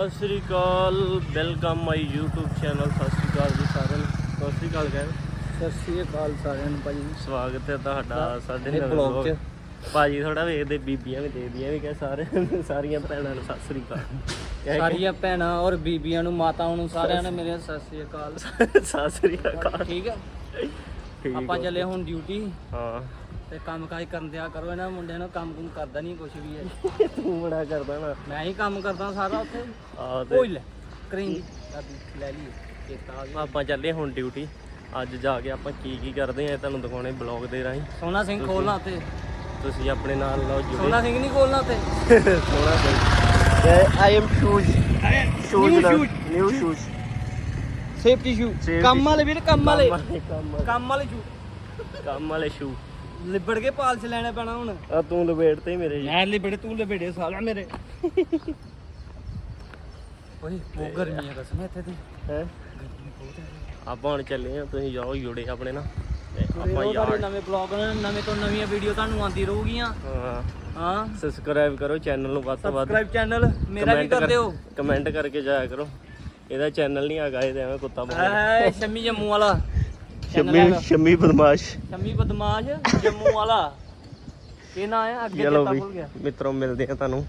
ਸਤਿ ਸ੍ਰੀ ਅਕਾਲ ਵੈਲਕਮ ਮਾਈ YouTube ਚੈਨਲ ਸਤਿ ਸ੍ਰੀ ਅਕਾਲ ਜੀ ਸਾਰਿਆਂ ਨੂੰ। ਸਤਿ ਸ੍ਰੀ ਅਕਾਲ ਕਹਿ ਸਤਿ ਸ੍ਰੀ ਅਕਾਲ ਸਾਰਿਆਂ ਨੂੰ ਭਾਜੀ ਸਵਾਗਤ ਹੈ ਤੁਹਾਡਾ ਸਾਡੇ ਨਵੇਂ vlog 'ਚ। ਭਾਜੀ ਥੋੜਾ ਵੇਖਦੇ ਬੀਬੀਆਂ ਵੀ ਦੇਖਦੀਆਂ ਵੀ ਕਹੇ ਸਾਰੇ ਸਾਰੀਆਂ ਭੈਣਾਂ ਨੂੰ ਸਤਿ ਸ੍ਰੀ ਅਕਾਲ। ਕੇ ਸਾਰੀਆਂ ਭੈਣਾਂ ਔਰ ਬੀਬੀਆਂ ਨੂੰ ਮਾਤਾਵਾਂ ਨੂੰ ਸਾਰਿਆਂ ਨੇ ਮੇਰੇ ਸਤਿ ਸ੍ਰੀ ਅਕਾਲ। ਸਤਿ ਸ੍ਰੀ ਅਕਾਲ। ਠੀਕ ਆ ਠੀਕ ਆਪਾਂ ਹੋ। ਚੱਲੇ ਹੁਣ ਡਿਊਟੀ ਹਾਂ। ਤੇ ਕੰਮ ਕਾਜ ਕਰਨ ਦਿਆ ਕਰੋ ਇਹਨਾਂ ਮੁੰਡਿਆਂ ਨੂੰ ਕੰਮ ਕੁਮ ਕਰਦਾ ਨਹੀਂ ਕੁਝ ਵੀ ਹੈ। ਤੂੰ ਬੜਾ ਕਰਦਾ ਨਾ। ਮੈਂ ਹੀ ਕੰਮ ਕਰਦਾ ਸਾਰਾ ਉੱਥੇ। ਆ ਕੋਈ ਤੇ ਲੈ ਕਰੀਂ ਲੈ ਲਈ ਚੇਤਾ ਆ ਗਿਆ ਆਪਾਂ ਚੱਲੇ ਹੁਣ ਡਿਊਟੀ। ਅੱਜ ਜਾ ਕੇ ਆਪਾਂ ਕੀ ਕੀ ਕਰਦੇ ਆ ਇਹ ਤੁਹਾਨੂੰ ਦਿਖਾਉਣੇ ਬਲੌਗ ਦੇ ਰਾਹੀਂ। ਸੋਨਾ ਸਿੰਘ ਖੋਲਣਾ ਤੇ ਤੁਸੀਂ ਆਪਣੇ ਨਾਲ ਲਓ ਜੁੜੇ। ਸੋਨਾ ਸਿੰਘ ਨਹੀਂ ਖੋਲਣਾ ਤੇ ਸੋਹਣਾ ਤੇ I M shoes shoes. New shoes safety shoe ਕੰਮ ਵਾਲੇ ਵੀਰ ਕੰਮ ਵਾਲੇ। ਕੰਮ ਵਾਲੇ ਸ਼ੂ ਕੰਮ ਵਾਲੇ ਸ਼ੂ ਲਿਬੜ ਕੇ ਪਾਲਸ ਲੈਣਾ ਪੈਣਾ ਹੁਣ। ਆ ਤੂੰ ਲਪੇਟ ਤੇ ਮੇਰੇ ਜੀ। ਮੈਂ ਲਿਬੜੇ ਤੂੰ ਲਿਬੜੇ ਸਾਲਾ ਮੇਰੇ। ਓਏ ਬਹੁਤ ਗਰਮੀ ਹੈ ਕਸਮ ਇੱਥੇ ਤੇ। ਹੈ? ਗਰਮੀ ਬਹੁਤ ਹੈ ਆਪਾਂ ਹੁਣ ਚੱਲੇ ਆ ਤੁਸੀਂ ਜਾਓ ਜੁੜੇ ਆਪਣੇ ਨਾਲ ਤੇ ਆਪਾਂ ਯਾਰ ਨਵੇਂ ਬਲੌਗ ਨਵੇਂ ਤੋਂ ਨਵੀਆਂ ਵੀਡੀਓ ਤੁਹਾਨੂੰ ਆਉਂਦੀ ਰਹੂਗੀਆਂ। ਹਾਂ। ਹਾਂ। ਸਬਸਕ੍ਰਾਈਬ ਕਰੋ ਚੈਨਲ ਨੂੰ ਵੱਧ ਤੋਂ ਵੱਧ। ਸਬਸਕ੍ਰਾਈਬ ਚੈਨਲ ਮੇਰਾ ਵੀ ਕਰ ਦਿਓ ਕਮੈਂਟ ਕਰਕੇ ਜਾਇਆ ਕਰੋ। ਇਹਦਾ ਚੈਨਲ ਨਹੀਂ ਹੈਗਾ ਇਹ ਤੇ ਐਵੇਂ ਕੁੱਤਾ ਬੋਲਦਾ ਐ ਸ਼ਮੀ ਜੰਮੂ ਵਾਲਾ। ਸ਼ਮੀ। ਸ਼ਮੀ ਬਦਮਾਸ਼। ਸ਼ਮੀ ਬਦਮਾਸ਼ ਜੰਮੂ ਵਾਲਾ। ਕੀ ਨਾਂ ਹੈ ਅੱਗੇ ਚਲੋ ਵੀ ਗਿਆ। ਮਿੱਤਰੋ ਮਿਲਦੇ ਆ ਤੁਹਾਨੂੰ।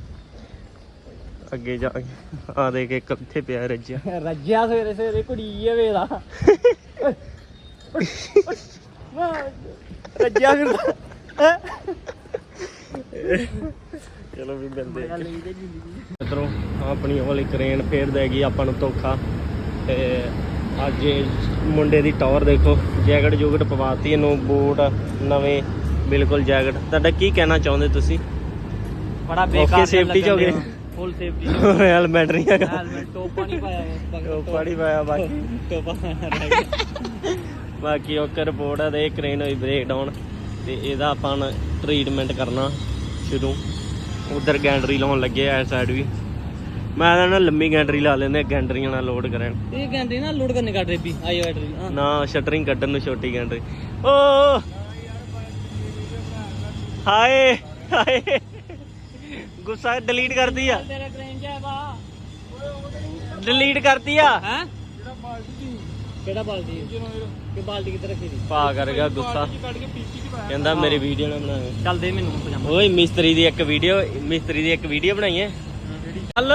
ਅੱਗੇ ਜਾ ਕੇ। ਆ ਦੇ ਕੇ ਕਿੱਥੇ ਪਿਆ ਰੱਜਿਆ। ਰੱਜਿਆ ਸਵੇਰੇ ਸਵੇਰੇ ਕੁੜੀ ਹੈ ਵੇਲਾ ਰੱਜਿਆ ਫਿਰਦਾ ਚਲੋ ਵੀ ਮਿਲਦੇ ਆ ਮਿੱਤਰੋ ਆਪਣੀ ਵਾਲੀ ਕਰੇਨ ਫੇਰ ਦੇਗੀ ਆਪਾਂ ਨੂੰ ਧੋਖਾ। ਤੇ ਅੱਜ ਮੁੰਡੇ ਦੀ ਟੌਰ ਦੇਖੋ ਜੈਕਟ ਜੁਗਟ ਪਵਾਤੀ ਇਹਨੂੰ ਬੂਟ ਨਵੇਂ ਬਿਲਕੁਲ ਜੈਕਟ। ਤੁਹਾਡਾ ਕੀ ਕਹਿਣਾ ਚਾਹੁੰਦੇ ਤੁਸੀਂ? ਬੜਾ ਬੇਕਾਰ ਚ ਹੋ ਗਏ। ਫੁੱਲ ਸੇਫਟੀ ਹੈਲਮਟ ਨਹੀਂ ਹੈਗਾ। ਹੈਲਮਟ ਟੋਪਾ ਨਹੀਂ ਪਾਇਆ ਉਹ ਪੜੀ ਪਾਇਆ ਬਾਕੀ। ਟੋਪਾ ਰਹਿ ਗਿਆ। ਬਾਕੀ ਉਹ ਰਿਪੋਰਟ ਆ ਤੇ ਇਹ ਕ੍ਰੇਨ ਹੋਈ ਬ੍ਰੇਕ ਡਾਊਨ ਤੇ ਇਹਦਾ ਆਪਾਂ ਟ੍ਰੀਟਮੈਂਟ ਕਰਨਾ ਸ਼ੁਰੂ। ਉਧਰ ਗੈਂਡਰੀ ਲਾਉਣ ਲੱਗੇ ਆ ਸਾਈਡ ਵੀ। ਮੈਂ ਤਾਂ ਨਾ ਲੰਮੀ ਗੈਂਡਰੀ ਲਾ ਲੈਂਦੇ ਗੈਂਡਰੀਆਂ ਨਾਲ ਲੋਡ ਕਰਨ। ਇਹ ਕਹਿੰਦੇ ਨਾ ਲੋਡ ਕਰਨੇ ਕੱਢ ਰਹੀ ਆਈ ਬੈਟਰੀ ਹਾਂ। ਨਾ ਸ਼ਟਰਿੰਗ ਕੱਢਣ ਨੂੰ ਛੋਟੀ ਗੈਂਡਰੀ। ਓ ਹਾਏ ਹਾਏ। ਗੁੱਸਾ ਡਿਲੀਟ ਕਰਦੀ ਆ। ਤੇਰਾ ਡਿਲੀਟ ਕਰਦੀ ਆ। ਹੈ? ਕਿਹੜਾ ਬਾਲਟੀ ਕਿ ਬਾਲਟੀ ਕਿੱਥੇ ਰੱਖੀ ਦੀ ਪਾ ਕਰ ਗਿਆ ਗੁੱਸਾ। ਕਹਿੰਦਾ ਮੇਰੀ ਵੀਡੀਓ ਨਾ ਬਣਾਵੇ ਚੱਲ ਦੇ ਮੈਨੂੰ ਪਜਾਮਾ। ਓਏ ਮਿਸਤਰੀ ਦੀ ਇੱਕ ਵੀਡੀਓ ਮਿਸਤਰੀ ਦੀ ਇੱਕ ਵੀਡੀਓ ਬਣਾਈਏ ਚੱਲ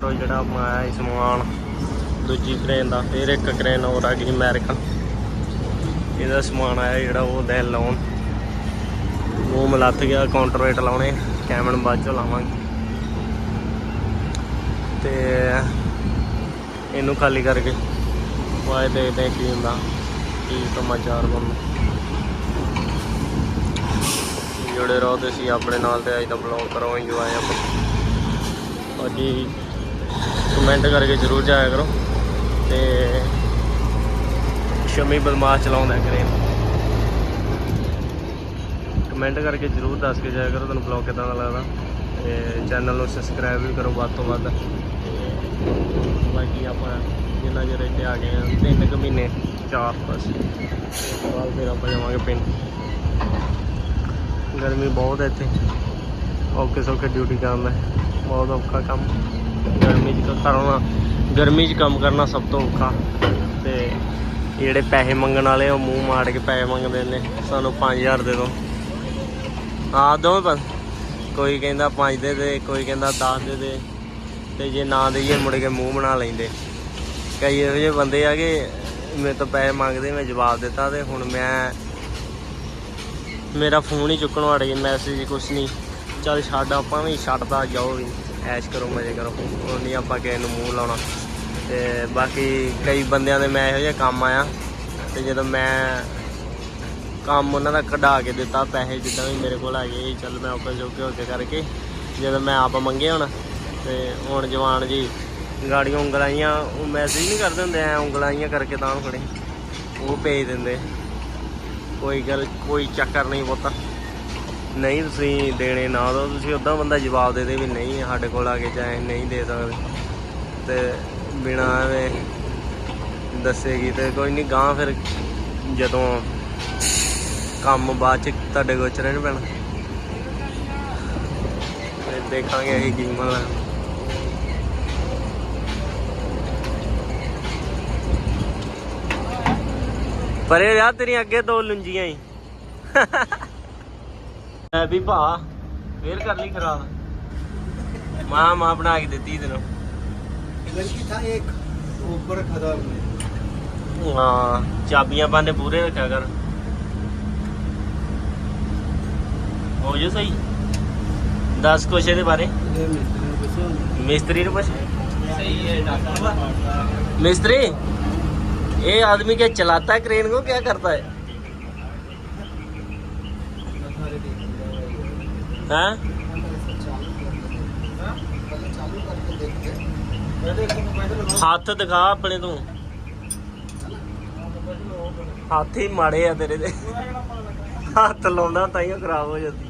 ਤੋ ਜਿਹੜਾ ਮਾਇਆ ਇਸ ਸਮਾਨ ਦੂਜੀ ਕ੍ਰੇਨ ਦਾ, ਫਿਰ ਇੱਕ ਕ੍ਰੇਨ ਹੋਰ ਆ ਗਈ ਅਮਰੀਕਨ ਇਹਦਾ ਸਮਾਨ ਆਇਆ ਜਿਹੜਾ ਉਹ ਦੇ ਲਾਉਣ ਉਹ ਮਲੱਥ ਗਿਆ ਕਾਊਂਟਰ ਕਾਊਂਟਰਵੇਟ ਲਾਉਣੇ ਕੈਮਨ ਬਾਅਦ ਚੋਂ ਲਾਵਾਂਗੇ। ਤੇ ਇਹਨੂੰ ਖਾਲੀ ਕਰਕੇ ਵਾਏ ਦੇਖਦੇ ਕੀ ਹੁੰਦਾ, ਕੀ ਸਮਾਚਾਰ ਬਣਦਾ ਜੁੜੇ ਰਹੋ ਤੁਸੀਂ ਆਪਣੇ ਨਾਲ ਤੇ ਅੱਜ ਦਾ ਬਲੌਗ ਕਰੋ ਇੰਜੋਏ ਆਪਾਂ ਅੱਜ ਕਮੈਂਟ ਕਰਕੇ ਜ਼ਰੂਰ ਜਾਇਆ ਕਰੋ। ਤੇ ਸ਼ਮੀ ਬਦਮਾਸ਼ ਚਲਾਉਂਦਾ ਕਰੇ ਕਮੈਂਟ ਕਰਕੇ ਜ਼ਰੂਰ ਦੱਸ ਕੇ ਜਾਇਆ ਕਰੋ, ਤੁਹਾਨੂੰ ਬਲੌਗ ਕਿਦਾਂ ਦਾ ਲੱਗਦਾ। ਤੇ ਚੈਨਲ ਨੂੰ ਸਬਸਕ੍ਰਾਈਬ ਵੀ ਕਰੋ ਵੱਧ ਤੋਂ ਵੱਧ। ਤੇ ਬਾਕੀ ਆਪਾਂ ਜਿੰਨਾ ਚਿਰ ਇੱਥੇ ਆ ਗਏ ਹਾਂ, ਤਿੰਨ ਕੁ ਮਹੀਨੇ, ਚਾਰ ਬਸ। ਇਸ ਤੋਂ ਬਾਅਦ ਫਿਰ ਆਪਾਂ ਜਾਵਾਂਗੇ ਪਿੰਡ। ਗਰਮੀ ਬਹੁਤ ਹੈ ਇੱਥੇ। ਔਖੇ ਸੌਖੇ ਡਿਊਟੀ ਕਰਨ ਦਾ, ਬਹੁਤ ਔਖਾ ਕੰਮ। ਗਰਮੀ 'ਚ ਕਰਨਾ ਗਰਮੀ 'ਚ ਕੰਮ ਕਰਨਾ ਸਭ ਤੋਂ ਔਖਾ। ਤੇ ਜਿਹੜੇ ਪੈਸੇ ਮੰਗਣ ਵਾਲੇ ਉਹ ਮੂੰਹ ਮਾਰ ਕੇ ਪੈਸੇ ਮੰਗਦੇ ਨੇ, ਸਾਨੂੰ 5000 ਦੇ ਦਿਓ ਆ ਦੋਵੇਂ ਪਾਸ ਕੋਈ ਕਹਿੰਦਾ 5 ਦੇ ਦੇ, ਕੋਈ ਕਹਿੰਦਾ 10 ਦੇ ਦੇ। ਤੇ ਜੇ ਨਾ ਦੇਈਏ, ਮੁੜ ਕੇ ਮੂੰਹ ਬਣਾ ਲੈਂਦੇ। ਕਈ ਇਹੋ ਜਿਹੇ ਬੰਦੇ ਆ ਕਿ ਮੇਰੇ ਤੋਂ ਪੈਸੇ ਮੰਗਦੇ, ਮੈਂ ਜਵਾਬ ਦਿੱਤਾ ਤੇ ਹੁਣ ਮੈਂ ਮੇਰਾ ਫੋਨ ਹੀ ਚੁੱਕਣ ਵਾੜ ਗਏ ਮੈਸੇਜ ਕੁਛ ਨਹੀਂ। ਚੱਲ ਛੱਡ, ਆਪਾਂ ਵੀ ਛੱਡਦਾ, ਜਾਓ ਵੀ। ਐਸ਼ ਕਰੋ, ਮਜ਼ੇ ਕਰੋ। ਉਹ ਨਹੀਂ ਆਪਾਂ ਕਿਸੇ ਨੂੰ ਮੂੰਹ ਲਾਉਣਾ। ਤੇ ਬਾਕੀ ਕਈ ਬੰਦਿਆਂ ਦੇ ਮੈਂ ਇਹੋ ਜਿਹਾ ਕੰਮ ਆਇਆ। ਤੇ ਜਦੋਂ ਮੈਂ ਕੰਮ ਉਹਨਾਂ ਦਾ ਕਢਾ ਕੇ ਦਿੱਤਾ, ਪੈਸੇ ਜਿੱਦਾਂ ਵੀ ਮੇਰੇ ਕੋਲ ਆ ਹੈਗੇ ਚੱਲ ਮੈਂ ਔਕਾ ਜੋਕੇ ਹੋ ਕੇ ਕਰਕੇ ਜਦੋਂ ਮੈਂ ਆਪ ਮੰਗੇ ਹੁਣ, ਤੇ ਹੁਣ ਜਵਾਨ ਜੀ ਗਾੜੀਆਂ ਉਂਗਲਾਈਆਂ, ਉਹ ਮੈਸੇਜ ਨਹੀਂ ਕਰਦੇ ਹੁੰਦੇ, ਐ ਉਂਗਲਾਈਆਂ ਕਰਕੇ ਤਾਂ ਨੂੰ ਖੜੇ। ਉਹ ਭੇਜ ਦਿੰਦੇ। ਕੋਈ ਗੱਲ, ਕੋਈ ਚੱਕਰ ਨਹੀਂ ਬਹੁਤਾ ਨਹੀਂ ਤੁਸੀਂ ਦੇਣੇ ਨਾ ਦੋ, ਤੁਸੀਂ ਉਦਾਂ ਬੰਦਾ ਜਵਾਬ ਦੇ ਦੇ ਵੀ ਨਹੀਂ, ਸਾਡੇ ਕੋਲ ਆ ਕੇ ਚਾਹੇ ਨਹੀਂ ਦੇ ਸਕਦੇ। ਤੇ ਬਿਨਾ ਐਵੇਂ ਦੱਸੇਗੀ ਤੇ ਕੋਈ ਨਹੀਂ ਗਾਂ ਫਿਰ ਜਦੋਂ ਕੰਮ ਬਾਅਦ ਚ ਤੁਹਾਡੇ ਕੋਲ ਚ ਪੈਣਾ। ਫਿਰ ਦੇਖਾਂਗੇ ਅਸੀਂ ਕੀ ਮਲਾ ਪਰੇ ਯਾਰ ਤੇਰੀ ਅੱਗੇ ਦੋ ਲੁੰਜੀਆਂ ਹੀ ਐ ਵੀ ਭਾ ਫੇਰ ਕਰ ਲਈ ਖਰਾਬ ਮਾਂ ਮਾਂ ਬਣਾ ਕੇ ਦਿੱਤੀ ਤੈਨੂੰ लड़की था एक ऊपर खड़ा हुए ਹਾਂ ਚਾਬੀਆਂ ਪਾਣੇ ਪੂਰੇ ਰੱਖਿਆ ਕਰ ਹੋ ਜੇ ਸਹੀ ਦੱਸ ਕੁਛ ਇਹਦੇ ਬਾਰੇ ये मिस्त्री को से ਮਿਸਤਰੀ ਨੂੰ ਪੁੱਛ सही है डॉक्टर मिस्त्री ये आदमी क्या चलाता है क्रेन को क्या करता है ਹੱਥ ਦਿਖਾ ਆਪਣੇ ਤੋਂ। ਹੱਥ ਹੀ ਮਾੜੇ ਆ ਤੇਰੇ ਦੇ ਹੱਥ ਲਾਉਂਦਾ ਤਾਂ ਹੀ ਖਰਾਬ ਹੋ ਜਾਂਦੀ।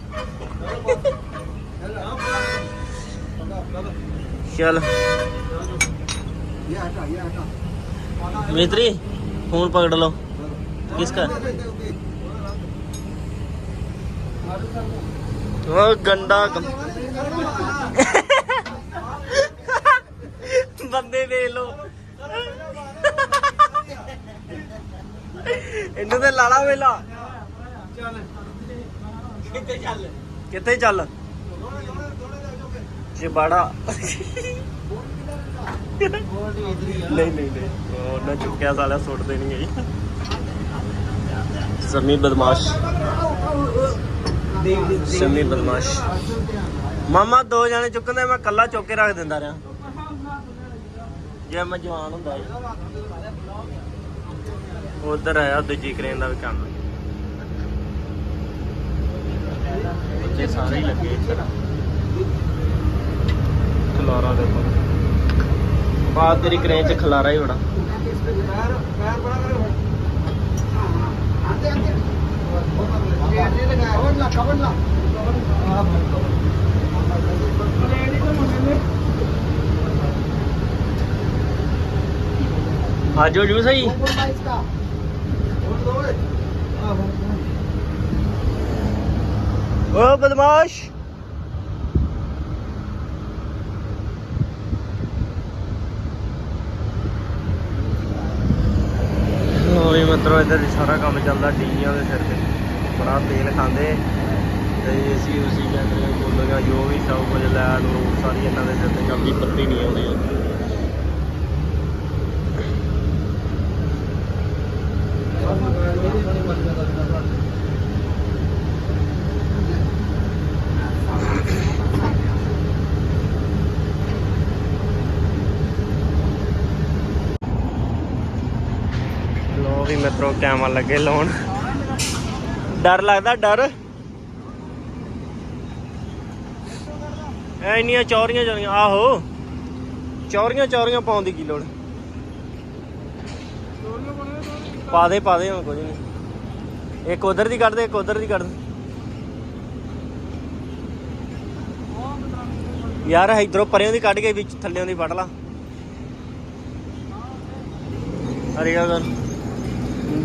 ਚੱਲ। ਮਿਤਰੀ, ਫੋਨ ਪਕੜ ਲਓ। ਕਿਸ ਕਰ ਉਹ ਗੰਡਾ ਬੰਦੇ ਦੇ ਲੋ ਇਹਨੂੰ ਤੇ ਲਾਲਾ ਵੇਲਾ। ਚੱਲ ਕਿੱਥੇ ਚੱਲ? ਕਿੱਥੇ ਚੱਲ? ਜੇ ਬਾੜਾ। ਨਹੀਂ ਨਹੀਂ ਨਹੀਂ। ਉਹ ਨਾ ਚੁੱਕਿਆ ਸਾਲਾ ਸੁੱਟ ਦੇਣੀ ਹੈ ਸਮੀ ਬਦਮਾਸ਼। ਸੰਮੀ ਬਦਮਾਸ਼। ਮਾਮਾ, ਦੋ ਜਾਣੇ ਚੁੱਕਦੇ, ਮੈਂ ਕੱਲਾ ਚੁੱਕ ਕੇ ਰੱਖ ਦਿੰਦਾ ਰਿਹਾ। ਜੇ ਮੈਂ ਜਵਾਨ ਹੁੰਦਾ ਉਧਰ ਆਇਆ, ਦੂਜੀ ਕਰੇਨ ਦਾ ਵੀ ਕੰਮ। ਬੱਚੇ ਸਾਰੇ ਲੱਗੇ ਇੱਧਰ। ਖਲਾਰਾ ਦੇ ਕੋਲ ਬਾਅਦ ਤੇਰੀ ਕਰੇਨ ਚ ਖਲਾਰਾ ਹੀ ਬੜਾ ਪੈਰ ਪੈਰ ਬੜਾ ਆਂਦੇ ਆਂਦੇ ये ये लगा कवर ला कवर ला ਆਜੋ ਜੂ ਸਹੀ ਓ ਬਦਮਾਸ਼ ਹੋਈ ਮਤਲਬ ਇੱਧਰ ਵੀ ਸਾਰਾ ਕੰਮ ਚੱਲਦਾ ਡੀਆਂ ਦੇ ਸਿਰ ਤੇ ਬੜਾ ਤੇਲ ਖਾਂਦੇ। ਤੇ ਏਸੀ ਉਸੀ ਜਨਰੇ ਬੋਲਗਾ ਜੋ ਵੀ ਸਭ ਕੁਝ ਲੈ ਲੋ ਸਾਰੀ ਇਹਨਾਂ ਦੇ ਸਿਰ ਤੇ ਚੱਲਦੀ ਪੱਤੀ ਨਹੀਂ ਆਉਂਦੀ। ਲੋ ਵੀ ਮਿੱਤਰੋ ਕੈਮਰਾ ਲੱਗੇ ਲਾਉਣ। ਡਰ ਲੱਗਦਾ, ਡਰ। ਐ ਇੰਨੀਆਂ ਚੌਰੀਆਂ ਚੌਰੀਆਂ, ਆਹੋ। ਚੌਰੀਆਂ ਚੌਰੀਆਂ ਪਾਉਣ ਦੀ ਕੀ ਲੋੜ? ਪਾ ਦੇ ਪਾ ਦੇ ਹੁਣ ਕੁਝ ਨਹੀਂ। ਇੱਕ ਉਧਰ ਦੀ ਕੱਢ ਦੇ, ਇੱਕ ਉਧਰ ਦੀ ਕੱਢ ਦੇ। ਯਾਰ ਇਧਰੋਂ ਪਰਿਆਂ ਦੀ ਕੱਢ ਕੇ ਵਿੱਚ ਥੱਲਿਆਂ ਦੀ ਫੜ ਲਾ। ਹਰੀ ਗੱਲ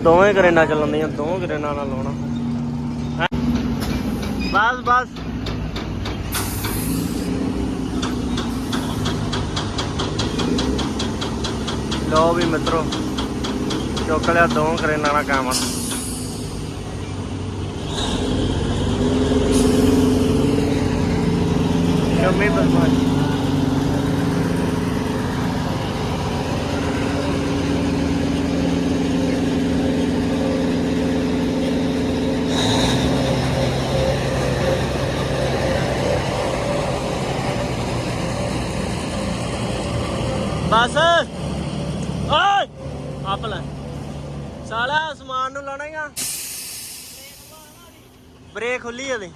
ਦੋਵੇਂ ਕਰੇਨਾ ਚੱਲਣਦੀਆਂ ਦੋਵੇਂ ਕਰੇਨਾ ਨਾਲ ਲਾਉਣਾ। ਬਸ ਬਸ। ਲੋ ਵੀ ਮਿੱਤਰੋ ਚੁੱਕ ਲਿਆ ਦੋ ਕਰੇਨਾ ਨਾਲ ਕੰਮ ਸ਼ਮੀ ਬਦਮਾਸ਼ ਬਸ ਓਏ ਆਪ ਲੈ ਸਾਲਾ ਸਮਾਨ ਨੂੰ ਲਾਉਣਾ ਹੀਗਾ ਬ੍ਰੇਕ ਖੁੱਲੀ ਇਹਦੀ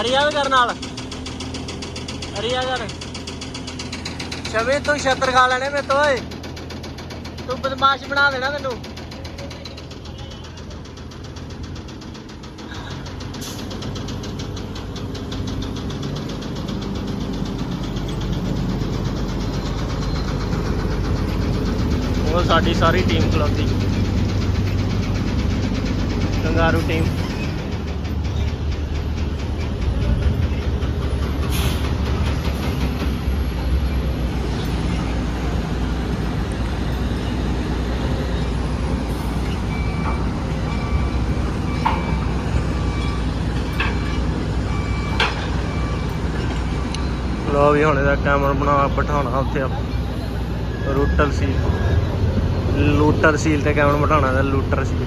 ਅਰੀਆ ਵੀ ਕਰਨ ਨਾਲ। ਅਰੇ ਕਰ ਸ਼ਮੀ ਤੂੰ ਛੱਤਰ ਖਾ ਲੈਣੇ ਮੇ ਤੋਂ, ਓਏ। ਤੂੰ ਬਦਮਾਸ਼ ਬਣਾ ਦੇਣਾ ਮੈਨੂੰ। ਉਹ ਸਾਡੀ ਸਾਰੀ ਟੀਮ ਖਲੋਤੀ। ਕੰਗਾਰੂ ਟੀਮ ਲੋ ਵੀ ਹੁਣ ਦਾ ਕੈਮਰਾ ਬਣਾ ਬਿਠਾਉਣਾ ਉੱਥੇ ਆਪਾਂ ਰੂਟਰ ਸੀਲ। ਲੂਟਰ ਸੀਲ ਤੇ ਕੈਮਰਾ ਬਿਠਾਉਣਾ ਦਾ ਲੂਟਰ ਸੀਲ।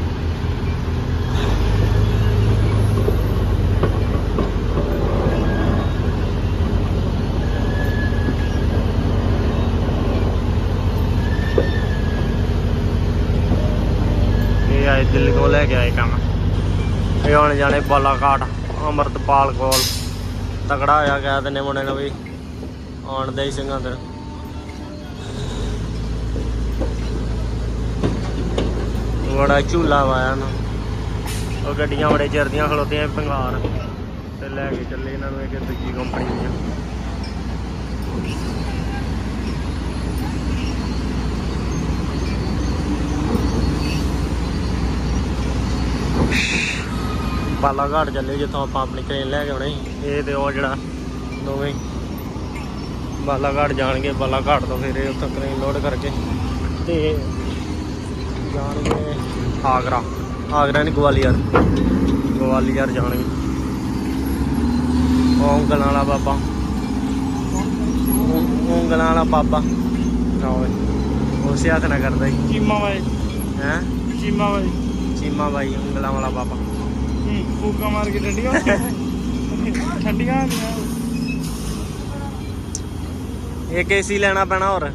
ਦਿੱਲੀ ਕੋਲ ਲੈ ਕੇ ਆਏ ਕੰਮ। ਇਹ ਹੁਣ ਜਾਣੇ ਬਾਲਾਘਾਟ, ਅਮਰਤਪਾਲ ਕੋਲ। ਤਕੜਾ ਹੋਇਆ ਕਹਿ ਦਿੰਨੇ ਮੁੰਡੇ ਨੂੰ ਵੀ, ਆਉਣ ਦੇ ਸਿੰਘਾਂ ਤੇ। ਬੜਾ ਝੂਲਾ ਵਾਇਆ ਨਾ। ਉਹ ਗੱਡੀਆਂ ਬੜੇ ਚਿਰ ਦੀਆਂ ਖਲੋਤੀਆਂ ਪੰਗਾਰ ਤੇ ਲੈ ਕੇ ਚੱਲੇ ਇਹਨਾਂ ਨੂੰ ਇੱਕ ਦੂਜੀ ਕੰਪਨੀ ਦੀਆਂ ਬਾਲਾਘਾਟ ਚੱਲੇ ਜਿੱਥੋਂ ਆਪਾਂ ਆਪਣੀ ਟ੍ਰੇਨ ਲੈ ਕੇ ਆਉਣੀ। ਇਹ ਤੇ ਉਹ ਜਿਹੜਾ ਦੋਵੇਂ ਬਾਲਾਘਾਟ ਜਾਣਗੇ ਬਾਲਾਘਾਟ ਤੋਂ ਫਿਰ ਇਹ ਉੱਥੋਂ ਟ੍ਰੇਨ ਲੋਡ ਕਰਕੇ ਤੇ ਜਾਣਗੇ ਆਗਰਾ। ਆਗਰਾ ਨਹੀਂ ਗਵਾਲੀਅਰ। ਗਵਾਲੀਅਰ ਜਾਣਗੇ। ਉਂਗਲਾਂ ਵਾਲਾ ਬਾਬਾ। ਉਂਗਲਾਂ ਵਾਲਾ ਬਾਬਾ। ਆਵੇ ਉਸੇ ਹੱਥ ਨਾ ਕਰਦਾ ਚੀਮਾ ਵਾਲੇ ਹੈ? ਚੀਮਾ ਵਾਲੇ ਚੀਮਾ ਬਾਈ ਉਂਗਲਾਂ ਵਾਲਾ ਬਾਬਾ। ਫੂਕਾ ਮਾਰ ਕੇ ਠੰਡੀਆਂ ਠੰਡੀਆਂ ਹੁੰਦੀਆਂ। ਇੱਕ ਏਸੀ ਲੈਣਾ ਪੈਣਾ ਹੋਰ।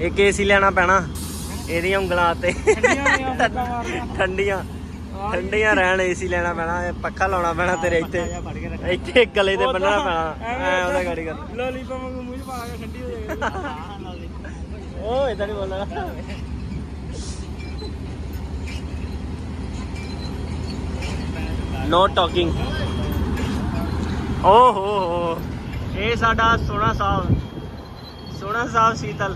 ਇੱਕ ਏਸੀ ਲੈਣਾ ਪੈਣਾ। ਇਹਦੀਆਂ ਉਂਗਲਾਂ ਤੇ। ਠੰਡੀਆਂ ਠੰਡੀਆਂ। ਰਹਿਣ ਏਸੀ ਲੈਣਾ ਪੈਣਾ। ਪੱਖਾ ਲਾਉਣਾ ਪੈਣਾ ਤੇਰੇ ਇੱਥੇ। ਇੱਥੇ ਗਲੇ ਤੇ ਬੰਨਣਾ ਪੈਣਾ। ਐ ਉਹਦਾ ਗਾੜੀ ਕਰ। ਲੋਲੀਪੌਪ ਵਾਂਗੂ ਮੂੰਹ 'ਚ ਪਾ ਕੇ ਠੰਡੀ ਹੋ ਜਾਏਗੀ। ਓ ਇਦਾਂ ਨਹੀਂ ਬੋਲਣਾ। ਨੋ ਟਾਕਿੰਗ ਓ ਹੋ ਹੋ ਇਹ ਸਾਡਾ ਸੋਹਣਾ ਸਾਹਿਬ ਸੋਹਣਾ ਸਾਹਿਬ ਸੀਤਲ।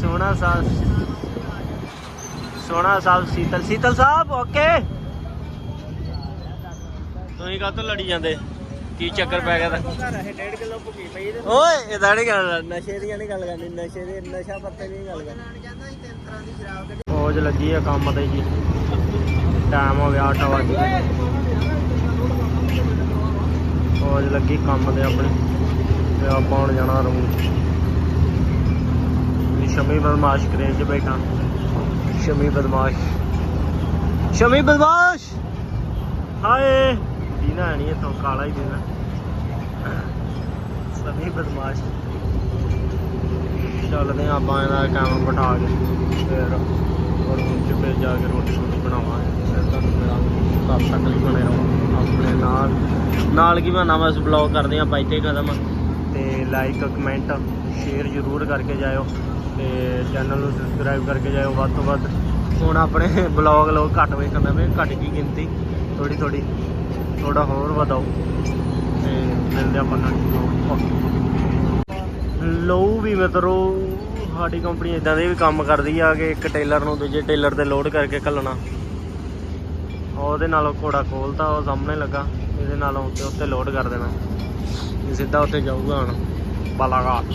ਸੋਹਣਾ ਸਾਹਿਬ ਸੋਹਣਾ ਸਾਹਿਬ ਸੀਤਲ। ਸੀਤਲ ਸਾਹਿਬ, ਓਕੇ। ਤੁਸੀਂ ਕਾਹਤੋਂ ਲੜੀ ਜਾਂਦੇ? ਕੀ ਚੱਕਰ ਪੈ ਗਿਆ ਤਾਂ ਓਏ ਇਹਦਾ ਨਹੀਂ ਗੱਲ, ਨਸ਼ੇ ਦੀਆਂ ਨਹੀਂ ਗੱਲ ਕਰਨੀ। ਨਸ਼ੇ ਦੇ, ਨਸ਼ਾ ਪੱਤੇ ਨਹੀਂ ਗੱਲ ਕਰਨੀ। ਜਾਂਦਾ ਫੌਜ ਲੱਗੀ ਆ ਕੰਮ ਤੇ ਜੀ। ਟਾਈਮ ਹੋ ਗਿਆ 8 ਵਜੇ ਫੌਜ ਲੱਗੀ ਕੰਮ ਤੇ ਆਪਣੀ, ਤੇ ਆਪਾਂ ਹੁਣ ਜਾਣਾ ਰੂਮ ਇਹ ਸ਼ਮੀ ਬਦਮਾਸ਼ ਕਰੇ ਚ ਬੈਠਾ। ਸ਼ਮੀ ਬਦਮਾਸ਼। ਸ਼ਮੀ ਬਦਮਾਸ਼! ਹਾਏ! ਦੀਨਾ ਨਹੀਂ ਇਥੋਂ, ਕਾਲਾ ਹੀ ਦੀਨਾ। ਸ਼ਮੀ ਬਦਮਾਸ਼। ਚੱਲਦੇ ਆਪਾਂ ਇਹਦਾ ਕੰਮ ਬਿਠਾ ਕੇ, ਫਿਰ। ਔਰ ਚ ਫਿਰ ਜਾ ਕੇ ਰੋਟੀ ਰੋਟੀ ਬਣਾਵਾਂਗੇ। ਫਿਰ ਤੁਹਾਨੂੰ ਮਿਲਾਂਗੇ ਤਦ ਤੱਕ ਲਈ ਬਣੇ ਰਹੋ। ਆਪਣੇ ਨਾਲ ਨਾਲ ਕੀ ਬਣਾ ਬਸ ਬਲੌਗ ਕਰਦੇ ਹਾਂ ਆਪਾਂ ਇੱਥੇ ਕਦਮ। ਤੇ ਲਾਈਕ ਕਮੈਂਟ ਸ਼ੇਅਰ ਜ਼ਰੂਰ ਕਰਕੇ ਜਾਇਓ। ਤੇ ਚੈਨਲ ਨੂੰ ਸਬਸਕ੍ਰਾਈਬ ਕਰਕੇ ਜਾਇਓ ਵੱਧ ਤੋਂ ਵੱਧ। ਹੁਣ ਆਪਣੇ ਬਲੌਗ ਲੋਕ ਘੱਟ ਵੇਖਣ ਦੇ ਘੱਟ ਗਈ ਗਿਣਤੀ? ਥੋੜੀ ਥੋੜੀ ਥੋੜਾ ਹੋਰ ਵਧਾਓ। ਤੇ ਮਿਲਦੇ ਆਪਾਂ ਨਾਲ ਲਓ ਵੀ ਮਿੱਤਰੋ। ਸਾਡੀ ਕੰਪਨੀ ਇਦਾਂ ਦੇ ਵੀ ਕੰਮ ਕਰਦੀ ਆ ਕਿ ਇੱਕ ਟੇਲਰ ਨੂੰ ਦੂਜੇ ਟੇਲਰ ਤੇ ਲੋਡ ਕਰਕੇ ਘੱਲਣਾ। ਉਹਦੇ ਨਾਲੋਂ ਘੋੜਾ ਖੋਲਤਾ, ਉਹ ਸਾਹਮਣੇ ਲੱਗਾ, ਇਹਦੇ ਨਾਲੋਂ ਉੱਤੇ ਉੱਤੇ ਲੋਡ ਕਰ ਦੇਣਾ। ਇਹ ਸਿੱਧਾ ਉੱਤੇ ਜਾਊਗਾ ਹੁਣ, ਬਾਲਾਘਾਟ।